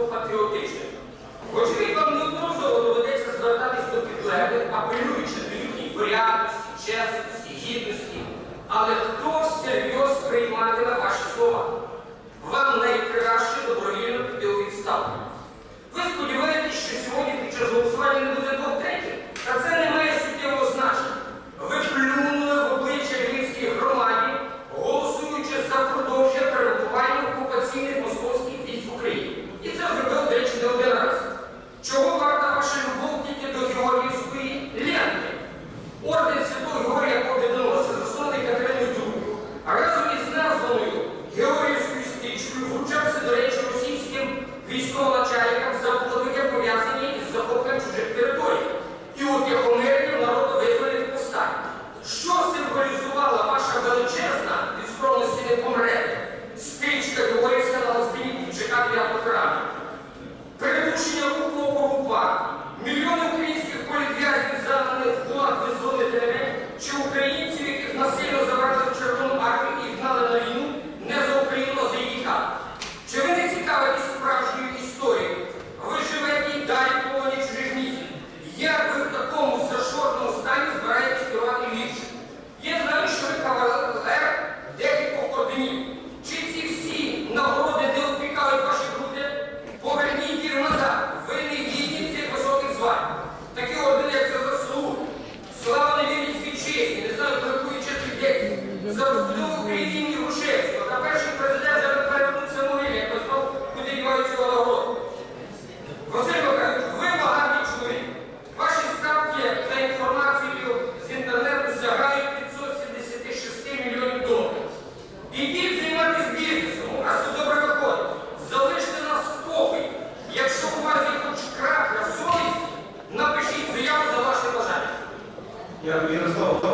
високопатріотичним. Вочевидь, вам не неодноразово доведеться звертатись до підлеглих, апелюючи до їхній порядності, чесності, гідності. Але хто всерйоз прийматиме ваші слова? Вам найкраще добровільно піти у відставку. Ви сподіваєтесь, що сьогодні під час голосування не Let's see those імені Грушевського, та перший президент вже перевернувся мурі, як знов куди діваються водогороди. Василь Михайлович, ви багатий чоловік. Ваші ставки за інформацією з інтернету сягають 576 мільйонів доларів. Ідіть займатися бізнесом, у вас все добре виходить. Залиште нас спокій. Якщо у вас є хоч крапля совість, напишіть заяву за ваше бажання.